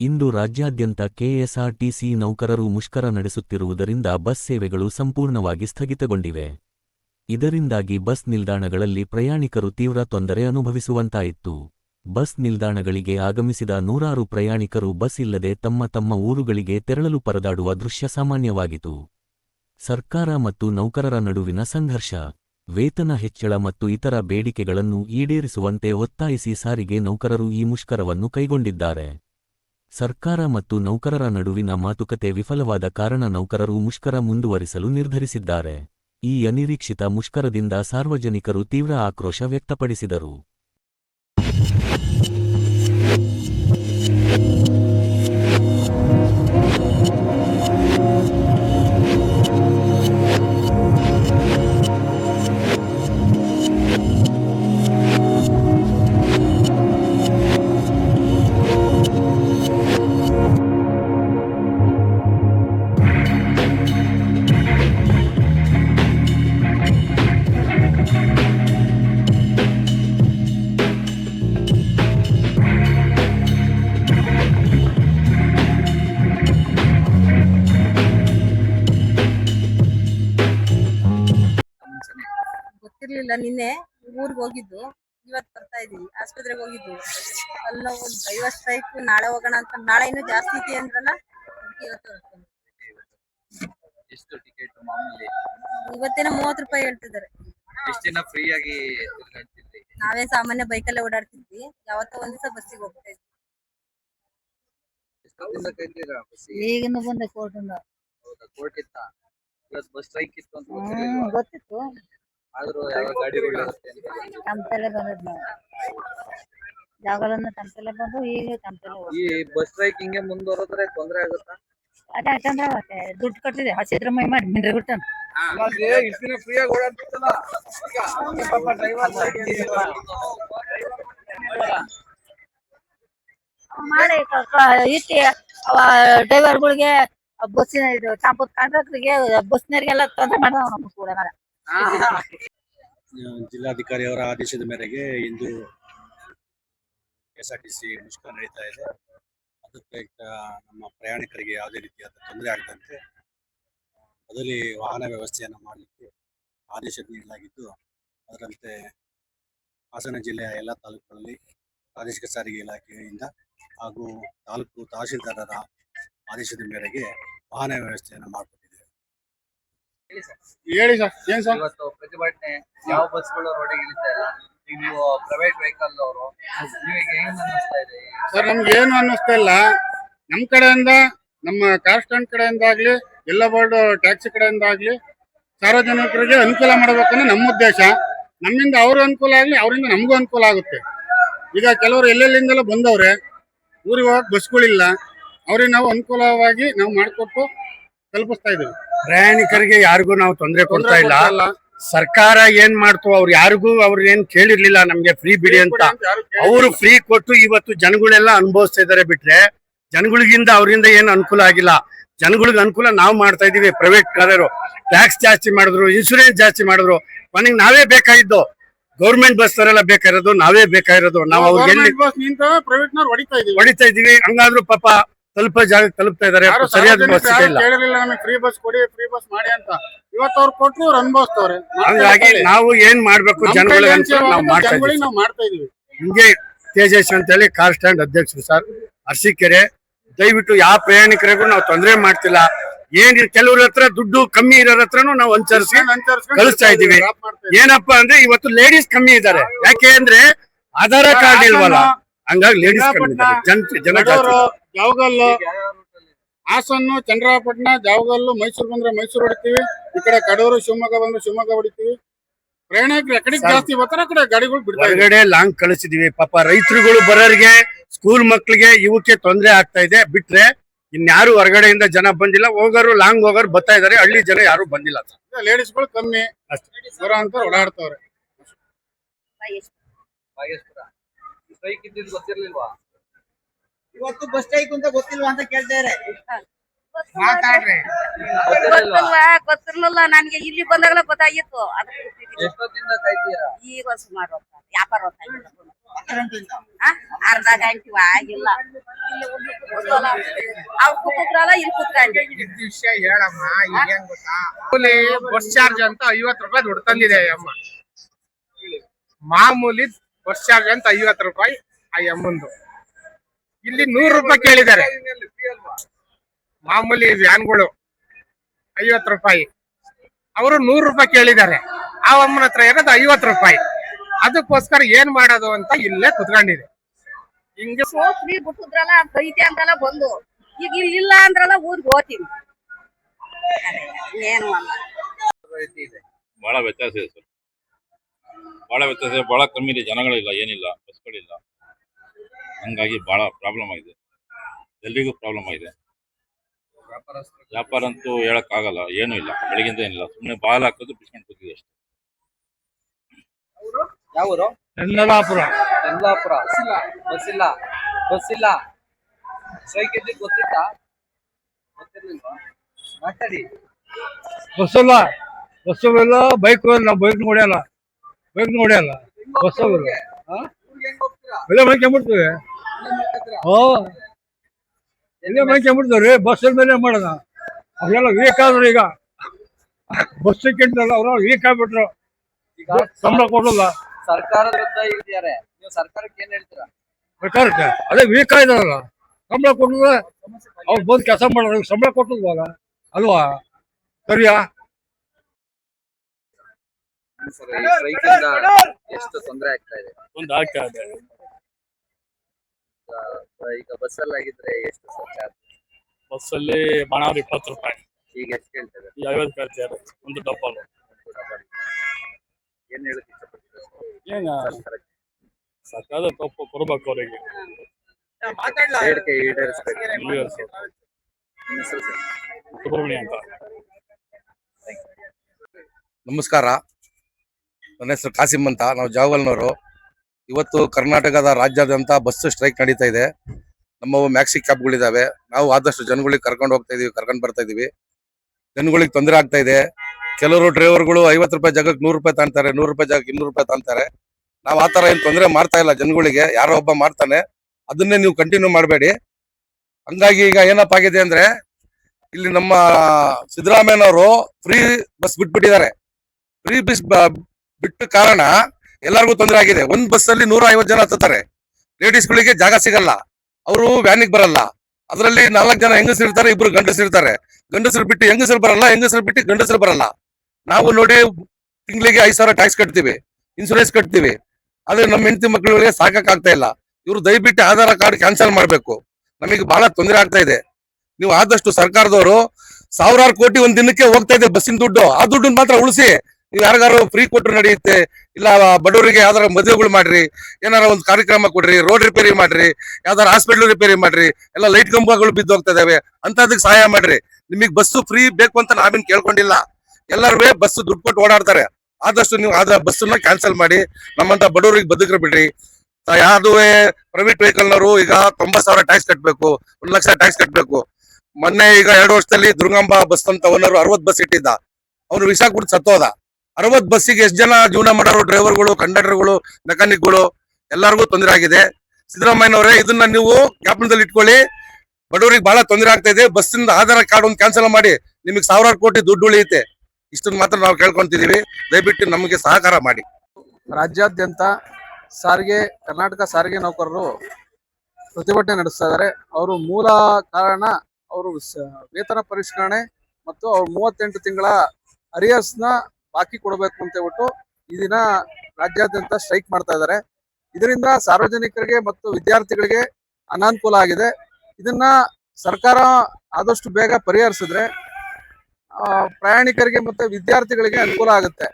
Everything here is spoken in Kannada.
ಇಂದು ರಾಜ್ಯಾದ್ಯಂತ ಕೆಎಸ್ಆರ್ಟಿಸಿ ನೌಕರರು ಮುಷ್ಕರ ನಡೆಸುತ್ತಿರುವುದರಿಂದ ಬಸ್ ಸೇವೆಗಳು ಸಂಪೂರ್ಣವಾಗಿ ಸ್ಥಗಿತಗೊಂಡಿವೆ. ಇದರಿಂದಾಗಿ ಬಸ್ ನಿಲ್ದಾಣಗಳಲ್ಲಿ ಪ್ರಯಾಣಿಕರು ತೀವ್ರ ತೊಂದರೆ ಅನುಭವಿಸುವಂತಾಯಿತು ಬಸ್ ನಿಲ್ದಾಣಗಳಿಗೆ ಆಗಮಿಸಿದ ನೂರಾರು ಪ್ರಯಾಣಿಕರು ಬಸ್ ಇಲ್ಲದೆ ತಮ್ಮ ತಮ್ಮ ಊರುಗಳಿಗೆ ತೆರಳಲು ಪರದಾಡುವ ದೃಶ್ಯ ಸಾಮಾನ್ಯವಾಗಿತು ಸರ್ಕಾರ ಮತ್ತು ನೌಕರರ ನಡುವಿನ ಸಂಘರ್ಷ, ವೇತನ ಹೆಚ್ಚಳ ಮತ್ತು ಇತರ ಬೇಡಿಕೆಗಳನ್ನು ಈಡೇರಿಸುವಂತೆ ಒತ್ತಾಯಿಸಿ ಸಾರಿಗೆ ನೌಕರರು ಈ ಮುಷ್ಕರವನ್ನು ಕೈಗೊಂಡಿದ್ದಾರೆ. ಸರ್ಕಾರ ಮತ್ತು ನೌಕರರ ನಡುವಿನ ಮಾತುಕತೆ ವಿಫಲವಾದ ಕಾರಣ ನೌಕರರು ಮುಷ್ಕರ ಮುಂದುವರಿಸಲು ನಿರ್ಧರಿಸಿದ್ದಾರೆ. ಈ ಅನಿರೀಕ್ಷಿತ ಮುಷ್ಕರದಿಂದ ಸಾರ್ವಜನಿಕರು ತೀವ್ರ ಆಕ್ರೋಶ ವ್ಯಕ್ತಪಡಿಸಿದರು. ಗೊತ್ತಿರ್ಲಿಲ್ಲ ನಿನ್ನೆ ಊರ್ಗ್ ಹೋಗಿದ್ದು. ಇವತ್ ಬರ್ತಾ ಇದೀವಿ ಆಸ್ಪತ್ರೆಗೆ ಹೋಗಿದ್ದು. ಅಲ್ಲ ಒಂದ್ ಐವತ್ ಸ್ಟ್ರೈಕ್ ನಾಳೆ ಹೋಗೋಣ ಅಂತ. ನಾಳೆ ಇನ್ನೂ ಜಾಸ್ತಿ ಇದೆ ಅಂದ್ರಲ್ಲ ಅದಕ್ಕೆ ಇವತ್ತು ಹೊರಟ್ವಿ. ಎಷ್ಟು ಟಿಕೆಟ್ ಮಾಮೂಲಿ? ಇವತ್ತೇನೋ ಮೂವತ್ ರೂಪಾಯಿ ಹೇಳ್ತಿದ್ದಾರೆ. ಎಷ್ಟು ದಿನ ಫ್ರೀ ಆಗಿ ತಿರ್ಗಾಡ್ತಿದ್ರಿ? ನಾವೇ ಸಾಮಾನ್ಯ ಬೈಕಲ್ಲೇ ಓಡಾಡ್ತಿದ್ವಿ. ಯಾವತ್ತೋ ಒಂದ್ ದಿವಸ ಬಸ್ಸಿಗೆ ಹೋಗ್ತಾ ಇದ್ವಿ. ಎಷ್ಟೊತ್ತಿಂದ ಕೈತೀರಾ ಬಸ್ಸಿಗೆ ಈಗಿನ ಬಂದೆ ಕೋರ್ಟಿಂದ ಹೌದಾ ಕೋರ್ಟ್ ಇತ್ತ? ಇವತ್ತು ಬಸ್ ಸ್ಟ್ರೈಕ್ ಇತ್ತು ಅಂತ ಹ್ಮ್ ಗೊತ್ತಿರ್ಲಿಲ್ವಾ? ಗೊತ್ತಿತ್ತು. ಆದ್ರೂ ಯಾವ ಗಾಡಿಗಳು ಬಂದದ್ ನಾವು. ಬಂದು ಈಗ ಈ ಬಸ್ ಸ್ಟ್ರೈಕ್ ಹಿಂಗೆ ಮುಂದುವರೆದ್ರೆ ತೊಂದ್ರೆ ಆಗುತ್ತಾ? ಅದೇ ಯಾಕಂದ್ರೆ ಮತ್ತೆ ದುಡ್ಡು ಕಟ್ಟಿದೆ ಆ ಸಿದ್ದರಾಮಯ್ಯ ಮಾಡಿ ಮಿಂಡ್ರೆ ಬಿಡ್ತಾನೆ. ಇಷ್ಟು ದಿನ ಫ್ರೀ ಓಡಾಡ್ತಿತ್ತಲ್ಲ ಈಗ ಪಾಪ ಡ್ರೈವರ್ ಮಾಡಿ ಇಟ್ಟು ಅವ ಡ್ರೈವರ್ಗಳಿಗೆ ಬಸ್ಸಿನ ಇದು ಟಾಂಪದ ಕಾಂಟ್ರಾಕ್ಟ್ರಿಗೆ ಬಸ್ನರಿಗೆಲ್ಲ ತೊಂದರೆ ಮಾಡಿದ ನಮ್ಗೆ ಕೂಡ. ಮಗ. ಜಿಲ್ಲಾಧಿಕಾರಿ ಅವರ ಆದೇಶದ ಮೇರೆಗೆ ಇಂದು ಕೆಎಸ್ಆರ್ಟಿಸಿ ಮುಷ್ಕರ ನಡೀತಾ ಇದೆ ಅದಕ್ಕೆ ನಮ್ಮ ಪ್ರಯಾಣಿಕರಿಗೆ ಯಾವುದೇ ರೀತಿಯಾದ ತೊಂದರೆ ಆಗದಂತೆ ಅದರಲ್ಲಿ ವಾಹನ ವ್ಯವಸ್ಥೆಯನ್ನು ಮಾಡಲಿಕ್ಕೆ ಆದೇಶ ನೀಡಲಾಗಿದ್ದು, ಅದರಂತೆ ಹಾಸನ ಜಿಲ್ಲೆಯ ಎಲ್ಲ ತಾಲೂಕುಗಳಲ್ಲಿ ಪ್ರಾದೇಶಿಕ ಸಾರಿಗೆ ಇಲಾಖೆಯಿಂದ ಹಾಗೂ ತಾಲೂಕು ತಹಶೀಲ್ದಾರರ ಆದೇಶದ ಮೇರೆಗೆ ವಾಹನ ವ್ಯವಸ್ಥೆಯನ್ನು ಮಾಡಿಕೊಟ್ಟಿದ್ದೇವೆ ಹೇಳಿ ಸರ್. ಏನ್ ಸರ್? ಇವತ್ತು ಪ್ರತಿಭಟನೆ ಯಾವ ಬಸ್ಗಳು ರೋಡಿಗೆ ಇಳಿತಾ ಇಲ್ಲ. ಈಗ ನೀವು ಪ್ರೈವೇಟ್ ವೆಹಿಕಲ್ ಅವರು ನಿಮಗೆ ಹೆಂಗ್ ಅನ್ನಿಸ್ತಾ ಇದೆ ಸರ್ ನಮ್ಗೆ ಏನು ಅನ್ನಿಸ್ತಾ ಇಲ್ಲ. ನಮ್ ಕಡೆಯಿಂದ ನಮ್ಮ ಕಾರ್ ಸ್ಟ್ಯಾಂಡ್ ಕಡೆಯಿಂದ ಆಗ್ಲಿ ಎಲ್ಲ ಬೋರ್ಡ್ ಟ್ಯಾಕ್ಸಿ ಕಡೆಯಿಂದ ಆಗ್ಲಿ ಸಾರ್ವಜನಿಕರಿಗೆ ಅನುಕೂಲ ಮಾಡಬೇಕನ್ನೋ ನಮ್ಮ ಉದ್ದೇಶ. ನಮ್ಮಿಂದ ಅವ್ರ ಅನುಕೂಲ ಆಗ್ಲಿ ಅವರಿಂದ ನಮಗೂ ಅನುಕೂಲ ಆಗುತ್ತೆ. ಈಗ ಕೆಲವರು ಎಲ್ಲೆಲ್ಲಿಂದಲೂ ಬಂದವ್ರೆ ಊರಿಗೆ ಹೋಗಕ್ ಬಸ್ಗಳಿಲ್ಲ ಅವ್ರಿಗೆ ನಾವು ಅನುಕೂಲವಾಗಿ ನಾವು ಮಾಡಿಕೊಟ್ಟು ತಲುಪಿಸ್ತಾ ಇದೀವಿ. ಪ್ರಯಾಣಿಕರಿಗೆ ಯಾರಿಗೂ ನಾವು ತೊಂದರೆ ಕೊಡ್ತಾ ಇಲ್ಲ. ಸರ್ಕಾರ ಏನ್ ಮಾಡ್ತು ಅವ್ರು ಯಾರಿಗೂ ಅವ್ರು ಏನ್ ಕೇಳಿರ್ಲಿಲ್ಲ ನಮ್ಗೆ ಫ್ರೀ ಬಿಡಿ ಅಂತ. ಅವರು ಫ್ರೀ ಕೊಟ್ಟು ಇವತ್ತು ಜನಗಳೆಲ್ಲ ಅನುಭವಿಸ್ತಾ ಇದಾರೆ ಬಿಟ್ರೆ ಜನಗಳಿಗಿಂದ ಅವರಿಂದ ಏನು ಅನುಕೂಲ ಆಗಿಲ್ಲ. ಜನಗಳಿಗೆ ಅನುಕೂಲ ನಾವು ಮಾಡ್ತಾ ಇದೀವಿ ಪ್ರೈವೇಟ್ ಕಾರರು ಟ್ಯಾಕ್ಸ್ ಜಾಸ್ತಿ ಮಾಡಿದ್ರು ಇನ್ಸೂರೆನ್ಸ್ ಜಾಸ್ತಿ ಮಾಡಿದ್ರು. ಮನೆಗೆ ನಾವೇ ಬೇಕಾಗಿದ್ದು. ಗೌರ್ಮೆಂಟ್ ಬಸ್ ತರಲ್ಲ ಬೇಕಾಗಿರೋದು ನಾವೇ ಬೇಕಾಗಿರೋದು. ನಾವು ಹೊಡಿತಾ ಇದೀವಿ ಹಂಗಾದ್ರೂ ಪಾಪ ತಲುಪ ಜಾಗ ತಲುಪ್ತಾ ಇದಾರೆ ಸರಿಯಾದ ಬಸ್ ಇಲ್ಲ. ಕೇಳಿರ್ಲಿಲ್ಲ ನಮಗೆ ಫ್ರೀ ಬಸ್ ಕೊಡಿ ಫ್ರೀ ಬಸ್ ಮಾಡಿ ಅಂತ. ಇವತ್ತು ಅವ್ರು ಕೊಟ್ರು ಅವ್ರು. ಅನುಭವಿಸ್ತವ್ರೆ ಹಂಗಾಗಿ ನಾವು ಏನ್ ಮಾಡ್ಬೇಕು ಜನಗಳಿಗೆ ಅನುಕೂಲ ನಾವು ಮಾಡ್ತಾ ಇದೀವಿ ನಾವು ಮಾಡ್ತಾ ಇದೀವಿ ಹಿಂಗೆ ತೇಜಸ್ ಅಂತ ಹೇಳಿ ಕಾರ್ ಸ್ಟ್ಯಾಂಡ್ ಅಧ್ಯಕ್ಷರು ಸರ್ ಅರಸೀಕೆರೆ. ದಯವಿಟ್ಟು ಯಾವ ಪ್ರಯಾಣಿಕರಿಗೂ ನಾವು ತೊಂದರೆ ಮಾಡ್ತಿಲ್ಲ. ಏನ್ ಕೆಲವ್ರ ಹತ್ರ ದುಡ್ಡು ಕಮ್ಮಿ ಇರೋರ ಹತ್ರನು ನಾವು ಅನುಸರಿಸಿ ಕಳಿಸ್ತಾ ಇದೀವಿ. ಏನಪ್ಪಾ ಅಂದ್ರೆ ಇವತ್ತು ಲೇಡೀಸ್ ಕಮ್ಮಿ ಇದ್ದಾರೆ. ಯಾಕೆ ಅಂದ್ರೆ ಆಧಾರ ಕಾರ್ಡ್ ಇಲ್ವಲ್ಲ? ಹಂಗಾಗಿ ಲೇಡೀಸ್ ಕಮ್ಮಿ ಇದ್ದಾರೆ. ಜನ ಜನ ಜಾಸ್ತಿ. ಜಾವಗಲ್ಲು ಹಾಸನ್ನು ಚಂದ್ರಪಟ್ಟಣ ಜಾವಗಲ್ಲು ಮೈಸೂರು ಬಂದ್ರೆ ಮೈಸೂರು ಹೊಡಿತೀವಿ. ಈ ಕಡೆ ಕಡೂರು ಶಿವಮೊಗ್ಗ ಬಂದ್ರೆ ಶಿವಮೊಗ್ಗ ಹೊಡಿತೀವಿ. ಪ್ರಯಾಣಿಕರು ಎಕಡೆ ಜಾಸ್ತಿ ಬರ್ತಾರೆ ಆ ಕಡೆ ಗಾಡಿಗಳು. ಹೊರಗಡೆ ಲಾಂಗ್ ಕಳಿಸಿದೀವಿ. ಪಾಪ ರೈತರುಗಳು ಬರೋರಿಗೆ ಸ್ಕೂಲ್ ಮಕ್ಳಿಗೆ ಇವಕ್ಕೆ ತೊಂದರೆ ಆಗ್ತಾ ಇದೆ. ಬಿಟ್ರೆ ಇನ್ಯಾರು ಹೊರಗಡೆಯಿಂದ ಜನ ಬಂದಿಲ್ಲ. ಹೋಗೋರು ಲಾಂಗ್ ಹೋಗೋರು ಬರ್ತಾ ಇದಾರೆ ಹಳ್ಳಿ ಜನ ಯಾರು ಬಂದಿಲ್ಲ ಸರ್. ಲೇಡೀಸ್ಗಳು ಕಮ್ಮಿ. ಬರೋ ಅಂತ ಓಡಾಡ್ತವ್ರೆ ಬಾಗೇಶ್ವರ ಸ್ಟ್ರೈಕ್ ಇದ್ದಿದ್ದು ಗೊತ್ತಿರ್ಲಿಲ್ವಾ ಇವತ್ತು ಬಸ್ ಸ್ಟ್ರೈಕ್ ಅಂತ ಗೊತ್ತಿಲ್ವಾ ಅಂತ ಕೇಳ್ತಾರೆ ಮಾತಾಡ್ರಿ ಗೊತ್ತಿರ್ಲಿಲ್ವಾ ಗೊತ್ತಿರ್ಲಿಲ್ಲ ನನ್ಗೆ ಇಲ್ಲಿ ಬಂದಾಗಲೇ ಗೊತ್ತಾಗಿತ್ತು. ಅದಕ್ಕೆ ಎಷ್ಟೊತ್ತಿಂದ ಕಾಯ್ತೀರಾ ಈಗ ಸುಮಾರು ವ್ಯಾಪಾರ ಅರ್ಧ ಗಂಟೆ ಆಗಿಲ್ಲ. ಅವ್ರು ಕೂತ್ರಲ್ಲ ಇಲ್ಲಿ ಕೂತ್ಕೊಂಡಿ. ಇದ್ದ ವಿಷಯ ಹೇಳಮ್ಮ ಗೊತ್ತಾ? ಬಸ್ ಚಾರ್ಜ್ ಅಂತ ಐವತ್ ರೂಪಾಯಿ ದುಡ್ಡು ತಂದಿದೆ ಅಮ್ಮ ಮಾಮೂಲಿ ಬಸ್ ಚಾರ್ಜ್ ಅಂತ ಐವತ್ ರೂಪಾಯಿ ಆ ಅಮ್ಮಂದು ಇಲ್ಲಿ ನೂರು ರೂಪಾಯಿ ಕೇಳಿದ್ದಾರೆ. ಮಾಮೂಲಿ ವ್ಯಾನ್ಗಳು ಐವತ್ ರೂಪಾಯಿ. ಅವರು ನೂರು ರೂಪಾಯಿ ಕೇಳಿದ್ದಾರೆ. ಆ ಅಮ್ಮನ ಹತ್ರ ಇರೋದು ಐವತ್ ರೂಪಾಯಿ. ಅದಕ್ಕೋಸ್ಕರ ಏನ್ ಮಾಡೋದು ಅಂತ ಇಲ್ಲೇ ಕುತ್ಕೊಂಡಿದೆ. ಹಿಂಗೆ ಫ್ರೀ ಬಿಟ್ಟಿದ್ರಲ್ಲ ಅಂತಲ್ಲ ಬಂದು. ಈಗ ಇಲ್ಲಿ ಇಲ್ಲ ಅಂದ್ರಲ್ಲ ಊರಿಗೆ ಹೋಗ್ತೀನಿ. ಏನು ಅಲ್ಲ ರೀತಿ ಇದೆ ಬಹಳ ವ್ಯತ್ಯಾಸ ಇದೆ ಸರ್. ಬಹಳ ವ್ಯತ್ಯಾಸ ಇದೆ. ಬಹಳ ಕಮ್ಮಿ ಇದೆ. ಜನಗಳಿಲ್ಲ ಏನಿಲ್ಲ ಬಸ್ಗಳಿಲ್ಲ. ಹಂಗಾಗಿ ಬಹಳ ಪ್ರಾಬ್ಲಮ್ ಆಗಿದೆ. ಎಲ್ರಿಗೂ ಪ್ರಾಬ್ಲಮ್ ಆಗಿದೆ. ವ್ಯಾಪಾರ ಅಂತೂ ಹೇಳಕ್ ಆಗಲ್ಲ ಏನೂ ಇಲ್ಲ. ಬೆಳಗಿಂದ ಏನಿಲ್ಲ. ಸುಮ್ಮನೆ ಬಾಲ್ ಹಾಕೋದು ಬಿಸ್ಕೊಂಡು ಕೂತಿದೆ ಅಷ್ಟೇ. ಯಾವೂರು? ಬಸ್ಸಿಲ್ಲ ಇಲ್ಲ ಬಸ್ ಇಲ್ಲ ಸ್ಟ್ರೈಕ್ ಇದ್ದಿದ್ದು ಗೊತ್ತಿತ್ತಾ? ಗೊತ್ತಿರ್ಲಿಲ್ವಾ? ಮಾತಾಡಿ. ಬಸ್ಸಲ್ಲ ಬಸ್ಸುಗಳಿಲ್ಲ ಬೈಕ್ ಇಲ್ಲ ಬೈಕ್ ನೋಡ್ಯಲ್ಲ ಬೈಕ್ ನೋಡ್ಯಲ್ಲ ಬಸ್ ಹಾ? ಊರಿಗೆ ಹೆಂಗ್ ಹೋಗ್ತೀರಾ? ಎಲ್ಲ ಮೈಕೊಂಬಿಡ್ತಾವ್ರಿ ಬಸ್ ಮೇಲೆ ಮಾಡೋದ? ಅವರೆಲ್ಲ ವೀಕ್ ಆದ್ರು ಈಗ. ಬಸ್ ಸಿಕ್ಕಿಂತಲ್ಲ ಅವ್ರು ವೀಕ್ ಆಗ್ಬಿಟ್ರು. ಈಗ ಸಂಬಳ ಕೊಡಲ್ಲ. ಸರ್ಕಾರದ ವಿರುದ್ಧ ಇದ್ದಾರೆ ನೀವು ಸರ್ಕಾರಕ್ಕೆ ಏನ್ ಹೇಳ್ತೀರಾ? ಸರ್ಕಾರಕ್ಕೆ? ಅದೇ ವೀಕ್ ಆಗಿದಾರಲ್ಲ. ಸಂಬಳ ಕೊಟ್ಟಿದ್ರೆ ಅವ್ರು ಬಂದು ಕೆಲಸ ಮಾಡೋದು ಸಂಬಳ ಕೊಟ್ಟಿದ್ವಲ್ಲ ಅಲ್ವಾ? ಸರಿಯಾ? ಸರ್, ಸ್ಟ್ರೈಕ್ ಇಂದ ಎಷ್ಟು ತೊಂದರೆ ಆಗ್ತಾ ಇದೆ? ಒಂದು ಆಗ್ತಾ ಇದೆ. ಈಗ ಬಸ್ ಅಲ್ಲಿ ಆಗಿದ್ರೆ ಎಷ್ಟು ಬಸ್ ಅಲ್ಲಿ ಬಸ್ಸಲ್ಲಿ ಇಪ್ಪತ್ತು ರೂಪಾಯಿ. ಈಗ ಎಷ್ಟು ಕೇಳ್ತಾರೆ ಈ ಐವತ್ತು ಕೇಳ್ತಾರೆ ಒಂದು ಡಬ್ಬಲ್ ಏನ್ ಹೇಳಕ್ ಇಷ್ಟಪಡ್ತೀರಾ ಏನು ಸರ್ಕಾರಕ್ಕೆ? ಸರ್ಕಾರದ ತಪ್ಪು ಕೊಡ್ಬೇಕು ಅವರಿಗೆ. ಬೇಡಿಕೆ ಈಡೇರಿಸ್ಬೇಕು. ನಿಮ್ಮ ಹೆಸರು ಸರ್ ಸುಬ್ರಹ್ಮಣ್ಯ ಅಂತ. ನಮಸ್ಕಾರ. ನನ್ನ ಹೆಸರು ಕಾಸಿಮ್ ಅಂತ. ನಾವು ಜಾವಲ್ನವರು ಇವತ್ತು ಕರ್ನಾಟಕದ ರಾಜ್ಯಾದ್ಯಂತ ಬಸ್ ಸ್ಟ್ರೈಕ್ ನಡೀತಾ ಇದೆ. ನಮ್ಮ ಮ್ಯಾಕ್ಸಿ ಕ್ಯಾಬ್ಗಳಿದಾವೆ ನಾವು ಆದಷ್ಟು ಜನಗಳಿಗೆ ಕರ್ಕೊಂಡು ಹೋಗ್ತಾ ಇದೀವಿ, ಕರ್ಕೊಂಡು ಬರ್ತಾ ಇದೀವಿ. ಜನಗಳಿಗೆ ತೊಂದರೆ ಆಗ್ತಾ ಇದೆ. ಕೆಲವರು ಡ್ರೈವರ್ಗಳು ಐವತ್ತು ರೂಪಾಯಿ ಜಾಗಕ್ಕೆ ನೂರು ರೂಪಾಯಿ ತಾಂತಾರೆ, ನೂರು ರೂಪಾಯಿ ಜಾಗಕ್ಕೆ ಇನ್ನೂರು ರೂಪಾಯಿ ತಾಂತಾರೆ. ನಾವು ಆ ಥರ ಏನು ತೊಂದರೆ ಮಾಡ್ತಾ ಇಲ್ಲ ಜನಗಳಿಗೆ. ಯಾರೋ ಒಬ್ಬ ಮಾಡ್ತಾನೆ. ಅದನ್ನೇ ನೀವು ಕಂಟಿನ್ಯೂ ಮಾಡಬೇಡಿ. ಹಂಗಾಗಿ ಈಗ ಏನಪ್ಪ ಆಗಿದೆ ಅಂದ್ರೆ, ಇಲ್ಲಿ ನಮ್ಮ ಸಿದ್ದರಾಮಯ್ಯನವರು ಫ್ರೀ ಬಸ್ ಬಿಟ್ಬಿಟ್ಟಿದ್ದಾರೆ. ಫ್ರೀ ಬಸ್ ಬಿಟ್ಟ ಕಾರಣ ಎಲ್ಲರಿಗೂ ತೊಂದರೆ ಆಗಿದೆ. ಒಂದ್ ಬಸ್ ಅಲ್ಲಿ ನೂರ ಜನ ಹತ್ತಾರೆ ಲೇಡೀಸ್ ಗಳಿಗೆ ಜಾಗ ಸಿಗಲ್ಲ. ಅವರು ವ್ಯಾನಿಗೆ ಬರಲ್ಲ. ಅದರಲ್ಲಿ ನಾಲ್ಕು ಜನ ಹೆಂಗಸರು ಇರ್ತಾರೆ, ಇಬ್ರು ಗಂಡಸರು ಇರ್ತಾರೆ. ಗಂಡಸರು ಬಿಟ್ಟು ಹೆಂಗಸರು ಬರಲ್ಲ, ಹೆಂಗಸರು ಬಿಟ್ಟು ಗಂಡಸರು ಬರಲ್ಲ. ನಾವು ನೋಡಿ ತಿಂಗಳಿಗೆ ಐದು ಸಾವಿರ ಟ್ಯಾಕ್ಸ್ ಕಟ್ತೀವಿ. ಇನ್ಸೂರೆನ್ಸ್ ಕಟ್ತೀವಿ. ಆದ್ರೆ ನಮ್ಮ ಹೆಂಡತಿ ಮಕ್ಕಳಿಗೆ ಸಾಕಾಗ್ತಾ ಇಲ್ಲ. ಇವರು ದಯವಿಟ್ಟು ಆಧಾರ್ ಕಾರ್ಡ್ ಕ್ಯಾನ್ಸಲ್ ಮಾಡಬೇಕು. ನಮಗೆ ಬಹಳ ತೊಂದರೆ ಆಗ್ತಾ ಇದೆ. ನೀವು ಆದಷ್ಟು ಸರ್ಕಾರದವರು ಸಾವಿರಾರು ಕೋಟಿ ಒಂದ್ ದಿನಕ್ಕೆ ಹೋಗ್ತಾ ಇದೆ ಬಸ್ಸಿನ ದುಡ್ಡು. ಆ ದುಡ್ಡನ್ನ ಮಾತ್ರ ಉಳಿಸಿ ನೀವು ಯಾರಿಗಾರು ಫ್ರೀ ಕೊಟ್ಟರು ನಡೆಯುತ್ತೆ, ಇಲ್ಲ ಬಡವರಿಗೆ ಯಾವ್ದಾರ ಮದುವೆಗಳು ಮಾಡ್ರಿ, ಏನಾರ ಒಂದು ಕಾರ್ಯಕ್ರಮ ಕೊಡ್ರಿ ರೋಡ್ ರಿಪೇರಿ ಮಾಡ್ರಿ, ಯಾವ್ದಾರ ಹಾಸ್ಪಿಟಲ್ ರಿಪೇರಿ ಮಾಡ್ರಿ, ಎಲ್ಲ ಲೈಟ್ ಕಂಬಗಳು ಬಿದ್ದು ಹೋಗ್ತಾ ಇದಾವೆ ಅಂತದಕ್ಕೆ ಸಹಾಯ ಮಾಡ್ರಿ. ನಿಮಗೆ ಬಸ್ಸು ಫ್ರೀ ಬೇಕು ಅಂತ ನಾವೇನ್ ಕೇಳ್ಕೊಂಡಿಲ್ಲ. ಎಲ್ಲರೂ ಬಸ್ ದುಡ್ಡು ಕೊಟ್ಟು ಓಡಾಡ್ತಾರೆ. ಆದಷ್ಟು ನೀವು ಆದ ಬಸ್ಸನ್ನ ಕ್ಯಾನ್ಸಲ್ ಮಾಡಿ, ನಮ್ಮಂತ ಬಡವರಿಗೆ ಬದುಕ್ರ ಬಿಡ್ರಿ. ಯಾವ್ದು ಪ್ರೈವೇಟ್ ವೆಹಿಕಲ್ನವರು ಈಗ ತೊಂಬತ್ ಸಾವಿರ ಟ್ಯಾಕ್ಸ್ ಕಟ್ಟಬೇಕು ಒಂದ್ ಲಕ್ಷ ಟ್ಯಾಕ್ಸ್ ಕಟ್ಟಬೇಕು ಮೊನ್ನೆ ಈಗ ಎರಡು ವರ್ಷದಲ್ಲಿ ದುರ್ಗಾಂಬ ಬಸ್ ಅಂತ ಓನರ್ ಅರವತ್ ಬಸ್ ಇಟ್ಟಿದ್ದ. ಅವನು ವಿಷ ಕೊಟ್ಟು ಸತ್ತೋದ. ಅರವತ್ ಬಸ್ಸಿಗೆ ಎಷ್ಟು ಜನ ಜೀವನ ಮಾಡೋರು ಡ್ರೈವರ್ಗಳು, ಕಂಡಕ್ಟರ್ಗಳು, ಮೆಕ್ಯಾನಿಕ್ಗಳು, ಎಲ್ಲರಿಗೂ ತೊಂದರೆ ಆಗಿದೆ. ಸಿದ್ದರಾಮಯ್ಯನವರೇ, ಇದನ್ನ ನೀವು ಜ್ಞಾಪನದಲ್ಲಿ ಇಟ್ಕೊಳ್ಳಿ. ಬಡವರಿಗೆ ಬಹಳ ತೊಂದರೆ ಆಗ್ತಾ ಇದೆ. ಬಸ್ಸಿಂದ ಆಧಾರ್ ಕಾರ್ಡ್ ಒಂದು ಕ್ಯಾನ್ಸಲ್ ಮಾಡಿ ನಿಮಗೆ ಸಾವಿರಾರು ಕೋಟಿ ದುಡ್ಡು ಉಳಿಯುತ್ತೆ. ಇಷ್ಟನ್ನು ಮಾತ್ರ ನಾವು ಕೇಳ್ಕೊಂತಿದೀವಿ. ದಯವಿಟ್ಟು ನಮಗೆ ಸಹಕಾರ ಮಾಡಿ. ರಾಜ್ಯಾದ್ಯಂತ ಸಾರಿಗೆ, ಕರ್ನಾಟಕ ಸಾರಿಗೆ ನೌಕರರು ಪ್ರತಿಭಟನೆ ನಡೆಸ್ತಾ ಇದ್ದಾರೆ. ಅವರು ಮೂಲ ಕಾರಣ ಅವರು ವೇತನ ಪರಿಷ್ಕರಣೆ ಮತ್ತು ಅವ್ರು ಮೂವತ್ತೆಂಟು ತಿಂಗಳ ಅರಿಯರ್ಸ್ನ ಬಾಕಿ ಕೊಡಬೇಕು ಅಂತ ಹೇಳ್ಬಿಟ್ಟು ಈ ದಿನ ರಾಜ್ಯಾದ್ಯಂತ ಸ್ಟ್ರೈಕ್ ಮಾಡ್ತಾ ಇದ್ದಾರೆ. ಇದರಿಂದ ಸಾರ್ವಜನಿಕರಿಗೆ ಮತ್ತು ವಿದ್ಯಾರ್ಥಿಗಳಿಗೆ ಅನಾನುಕೂಲ ಆಗಿದೆ. ಇದನ್ನ ಸರ್ಕಾರ ಆದಷ್ಟು ಬೇಗ ಪರಿಹರಿಸಿದ್ರೆ ಪ್ರಯಾಣಿಕರಿಗೆ ಮತ್ತೆ ವಿದ್ಯಾರ್ಥಿಗಳಿಗೆ ಅನುಕೂಲ ಆಗುತ್ತೆ.